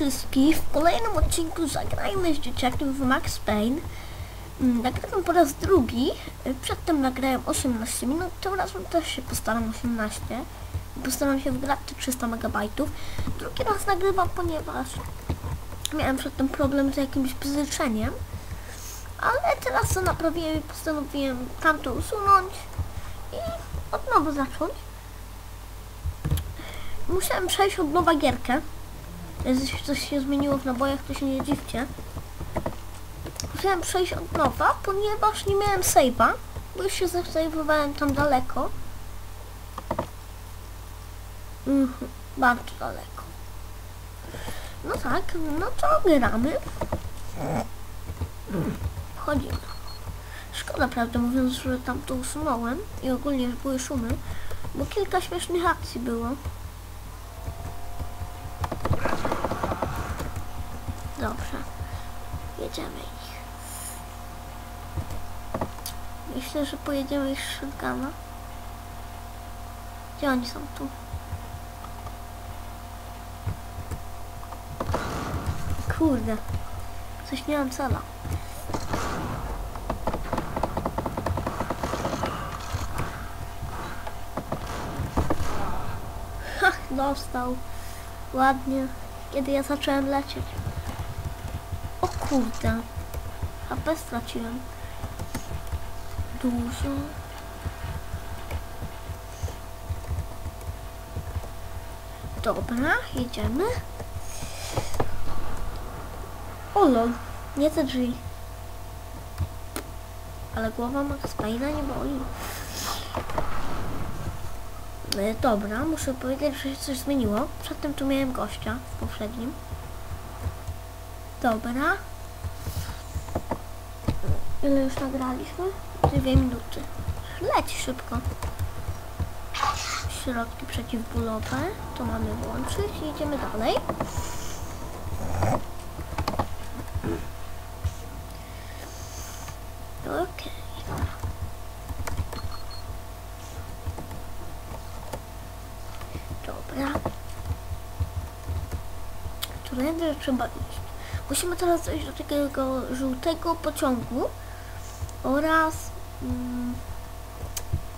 W kolejnym odcinku Zagrajmy z dzieciakiem w Max Payne. Mm, Nagrywam po raz drugi. Y, Przedtem nagrałem 18 minut, tym razem też się postaram 18. Postaram się wgrać te 300 MB. Drugi raz nagrywam, ponieważ miałem przedtem problem z jakimś bzyczeniem. Ale teraz to naprawiłem i postanowiłem tamto usunąć i od nowa zacząć. Musiałem przejść od nowa gierkę. Jeśli coś się zmieniło w nabojach, to się nie dziwcie. Musiałem przejść od nowa, ponieważ nie miałem save'a, bo już się zasejwowałem tam daleko. Mhm, bardzo daleko. No tak, no to gramy. Wchodzimy. Szkoda, prawdę mówiąc, że tam to usunąłem i ogólnie były szumy, bo kilka śmiesznych akcji było. Dobrze. Jedziemy ich. Myślę, że pojedziemy ich z shotguna. Gdzie oni są tu? Kurde. Coś nie mam cela. Ha, dostał. Ładnie. Kiedy ja zacząłem lecieć. Kurde. HP straciłem. Dużo. Dobra, jedziemy. O lol, nie te drzwi. Ale głowa Max Payne'a nie boli. E, Dobra, muszę powiedzieć, że się coś zmieniło. Przedtem tu miałem gościa w poprzednim. Dobra. Ile już nagraliśmy? Dwie minuty. Leci szybko. Środki przeciwbólowe. To mamy włączyć i idziemy dalej. Okej. Dobra. Którędy trzeba iść? Musimy teraz dojść do takiego żółtego pociągu oraz mm,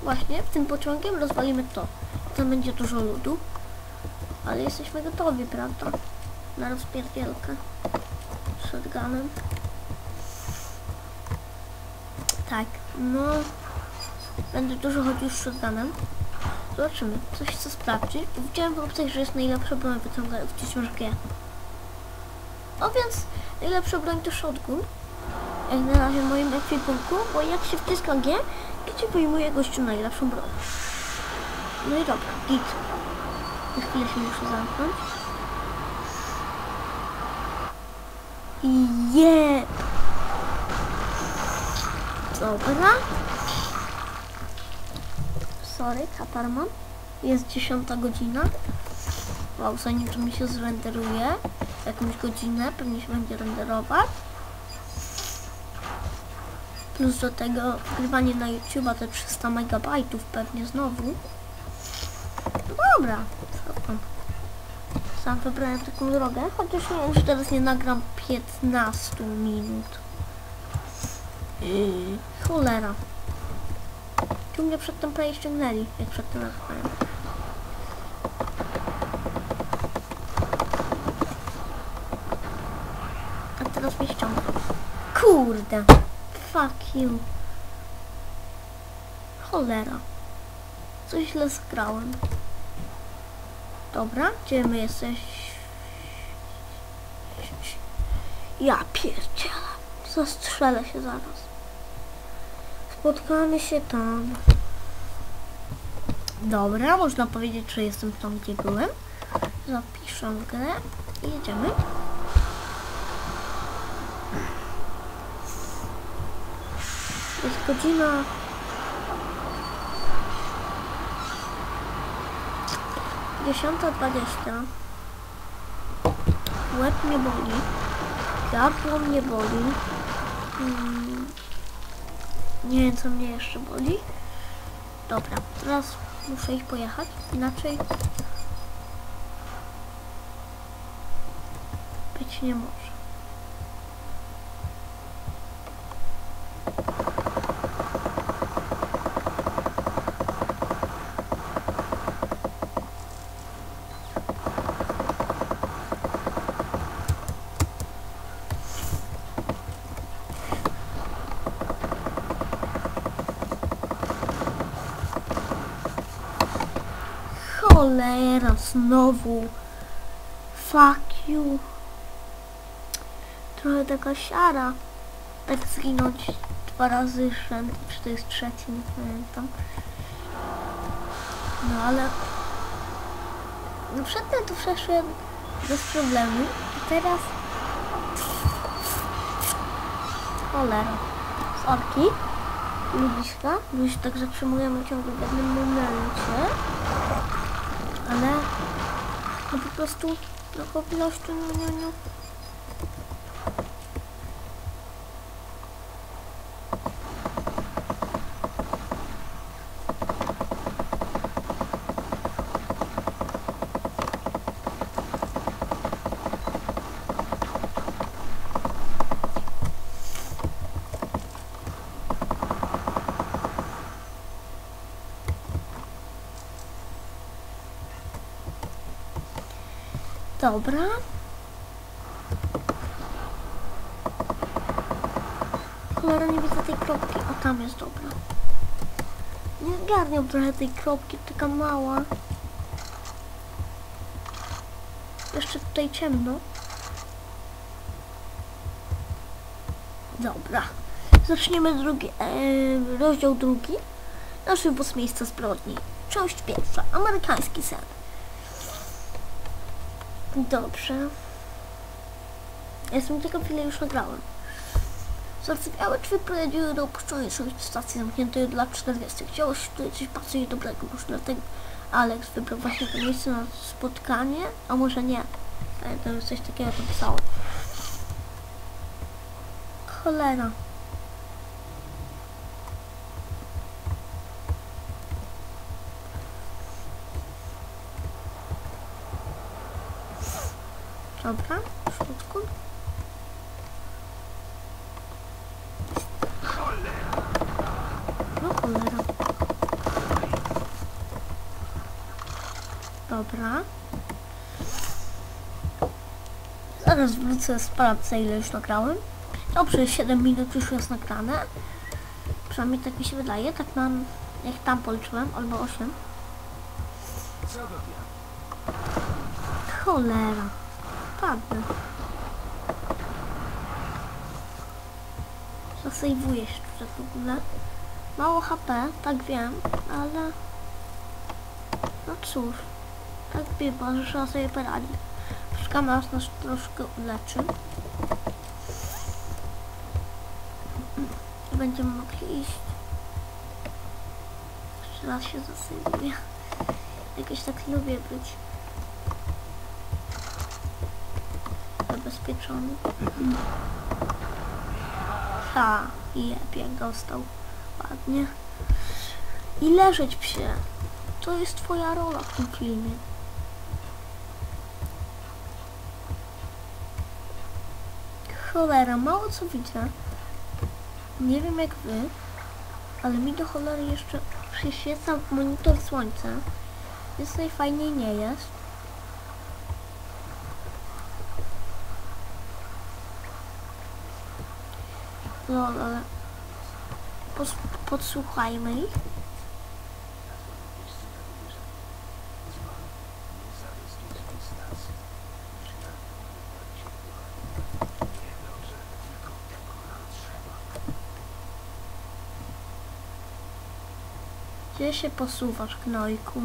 właśnie tym pociągiem rozwalimy to. Tam będzie dużo ludu, ale jesteśmy gotowi, prawda? Na rozpierdzielkę shotgunem. Tak, no będę dużo chodził z shotgunem. Zobaczymy, coś chcę sprawdzić, widziałem w opcjach, że jest najlepsza broń wyciągająca ścieżkę. No więc najlepsza broń to shotgun. Na razie moim ekwipunku, bo jak się wciska G, gdzie pojmuje gościu najlepszą broń. No i dobra, git. Na chwilę się muszę zamknąć. I je. Dobra. Sorry, katar. Jest dziesiąta godzina. Wow, zanim to mi się zrenderuje, jakąś godzinę pewnie się będzie renderować. Plus do tego wgrywanie na YouTube'a te 300 MB pewnie znowu. No dobra. Sam wybrałem taką drogę, chociaż nie że teraz nie nagram 15 minut. Yy, cholera. Tu mnie przedtem prawie ściągnęli, jak przedtem nagrałem. A teraz mnie ściąga. Kurde. Fuck you. Cholera. Coś źle zgrałem. Dobra, gdzie my jesteś? Ja pierdzielę. Zastrzelę się zaraz. Spotkamy się tam. Dobra, można powiedzieć, że jestem tam, gdzie byłem. Zapiszę grę i jedziemy. Jest godzina... Dziesiąta dwadzieścia. Łeb mnie boli. Gardło mnie boli. Mm. Nie wiem, co mnie jeszcze boli. Dobra, teraz muszę ich pojechać, inaczej Być nie może. Cholera, znowu. Fuck you. Trochę taka siara. Tak zginąć dwa razy rzędu, czy to jest trzeci, nie pamiętam. No ale... No przedtem to przeszłem bez problemu. A teraz... Cholera. Sorki. Lubiska. Bo się tak zatrzymujemy ciągle w jednym momencie. Ale... No po prostu... No po prostu... No, no, no. Dobra. Cholera, nie widzę tej kropki. O, tam jest dobra. Nie zgarniam trochę tej kropki, taka mała. Jeszcze tutaj ciemno. Dobra. Zaczniemy drugi, e, rozdział drugi. Nasz miejsca zbrodni. Część pierwsza. Amerykański sen. Dobrze. Jestem tylko chwilę już nagrałem. Zarcywiałe drzwi prowadziły do opuszczonej stacji zamkniętej dla 40. Chciało się tutaj coś bardzo niedobrego. Może dlatego Alex wybrał właśnie to miejsce na spotkanie, a może nie. Pamiętam, że coś takiego to pisało. Cholera. Dobra, w środku. No cholera. Dobra. Zaraz wrócę, sprawdzę ile już nagrałem. Dobrze, 7 minut już jest nagrane. Przynajmniej tak mi się wydaje, tak mam, jak tam policzyłem, albo 8. Cholera. Padnę. Zasejwuję się tutaj w ogóle. Mało HP, tak wiem, ale... No cóż. Tak bywa, że trzeba sobie poradzić. Poczekamy aż nas troszkę uleczy. Będziemy mogli iść. Jeszcze raz się zasejwuję. Jakoś tak lubię być. Zabezpieczony. Ha, jeb, jak dostał. Ładnie. I leżeć psie. To jest twoja rola w tym filmie. Cholera, mało co widzę. Nie wiem jak wy, ale mi do cholery jeszcze przyświeca monitor słońca. Więc najfajniej nie jest. No, ale Pos podsłuchajmy ich. Gdzie się posuwasz, gnojku?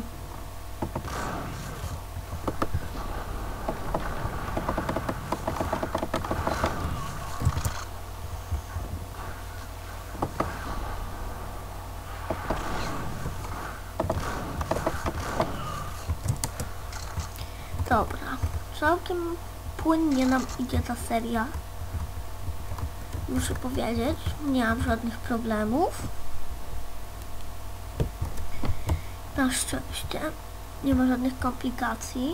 Dobra, całkiem płynnie nam idzie ta seria. Muszę powiedzieć, nie mam żadnych problemów. Na szczęście nie ma żadnych komplikacji.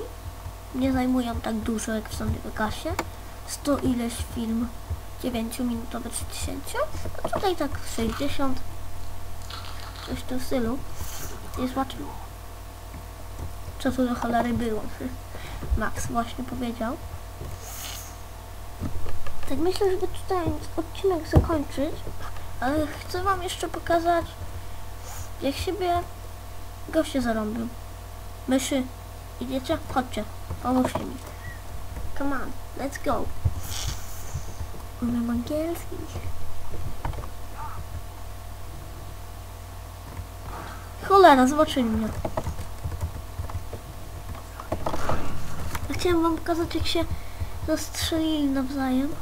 Nie zajmują tak dużo jak w Vegasie. 100 ileś film 9-minutowy czy 10, a tutaj tak 60, coś w stylu. Nie zobaczymy. Co tu do cholery było. Max właśnie powiedział. Tak myślę, żeby tutaj odcinek zakończyć, ale chcę wam jeszcze pokazać, jak siebie goście zarąbił. Myszy, idziecie? Chodźcie, pomóżcie mi. Come on, let's go. Umiem angielski. Cholera, zobaczyli mnie. Chciałem wam pokazać, jak się zastrzelili nawzajem.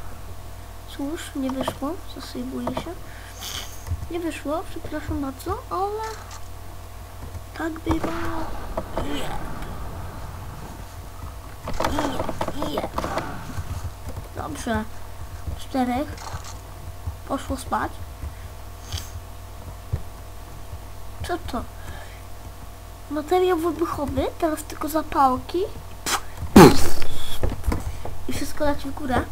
Cóż, nie wyszło, zasejwuje się. Nie wyszło, przepraszam bardzo, ale tak bywa. Yeah, yeah. Dobrze. Czterech. Poszło spać. Co to? Materiał wybuchowy, teraz tylko zapałki. Wszystko leci w górę.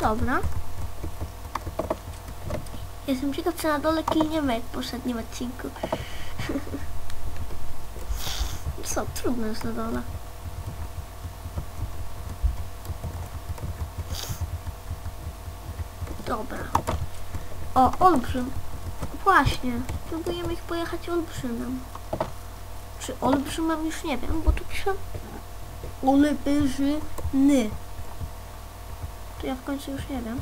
Dobra. Jestem ciekaw, czy na dole kliniemy jak w poprzednim odcinku. Co, trudno jest na dole. Dobra. O, olbrzym. Właśnie. Próbujemy ich pojechać olbrzymem. Czy olbrzymem już nie wiem, bo tu piszę olbrzymy. To ja w końcu już nie wiem.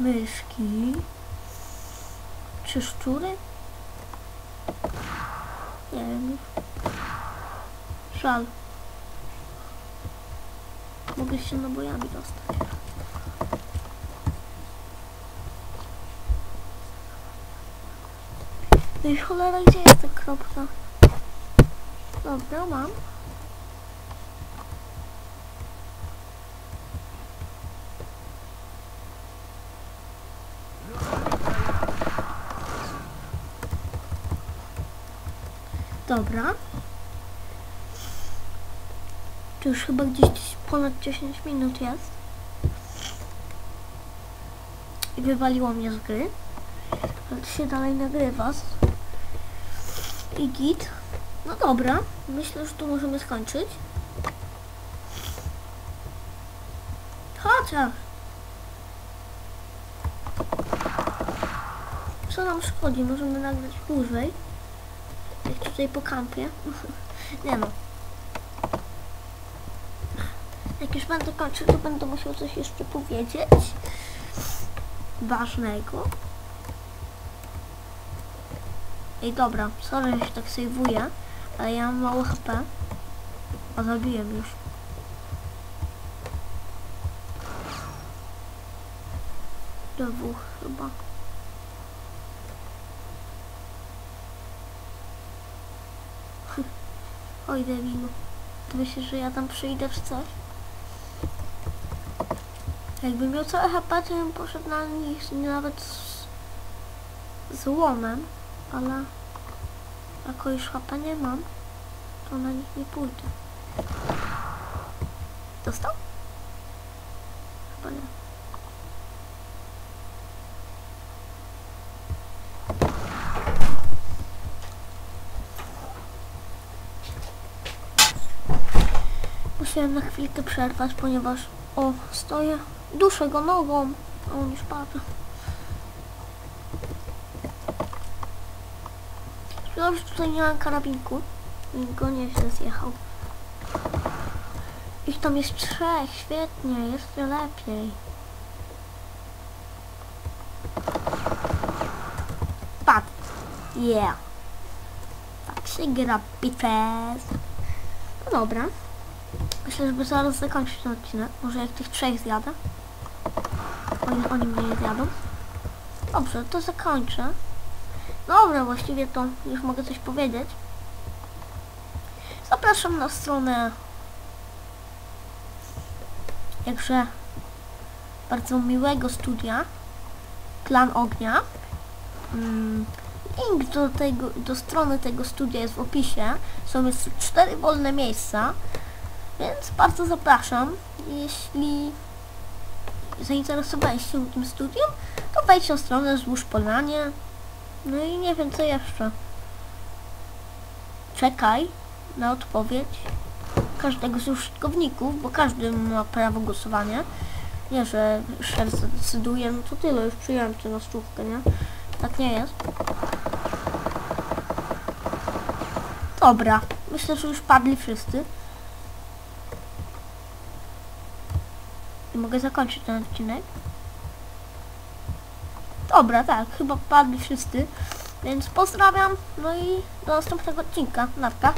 Myszki. Czy szczury? Nie wiem. Żal. Mogę się nabojami dostać. No i cholera, gdzie jest ta kropka? Dobra, mam. Dobra. To już chyba gdzieś ponad 10 minut jest. I wywaliło mnie z gry. Ale się dalej nagrywa. I git. No dobra. Myślę, że tu możemy skończyć. Chociaż. Co nam szkodzi? Możemy nagrać dłużej. Tutaj po kampie. Nie no. Jak już będę kończył, to będę musiał coś jeszcze powiedzieć. Ważnego. Ej, dobra, sorry, że się tak sejwuję, ale ja mam mało HP. A zabiłem już. Dwóch chyba. Oj, debilu. Ty myślisz, że ja tam przyjdę czy coś? Jakbym miał całe HP, to bym poszedł na nich nawet z, z łomem, ale jako już HP nie mam, to na nich nie pójdę. Dostał? Chyba nie. Musiałem na chwilkę przerwać, ponieważ o, stoję, duszę go nogą, a on już. Szkoda, że tutaj nie mam karabinku i go nieźle zjechał. Ich tam jest trzech, świetnie, jeszcze lepiej. Padł. Yeah. Tak się gra bitwes. No dobra. Myślę, żeby zaraz zakończyć ten odcinek. Może jak tych trzech zjadę. Oni, oni mnie nie zjadą. Dobrze, to zakończę. Dobra, właściwie to już mogę coś powiedzieć. Zapraszam na stronę jakże bardzo miłego studia Klan Ognia. Mm, Link do, tego, do strony tego studia jest w opisie. Są jeszcze cztery wolne miejsca. Więc bardzo zapraszam, jeśli zainteresowałeś się tym studium, to wejdź na stronę Złóż Polanie. No i nie wiem co jeszcze. Czekaj na odpowiedź każdego z użytkowników, bo każdy ma prawo głosowania. Nie, że szef zadecyduje, no to tyle, już przyjąłem tę stówkę, nie? Tak nie jest. Dobra, myślę, że już padli wszyscy. Mogę zakończyć ten odcinek. Dobra, tak, chyba padli wszyscy. Więc pozdrawiam, no i do następnego odcinka. Narka.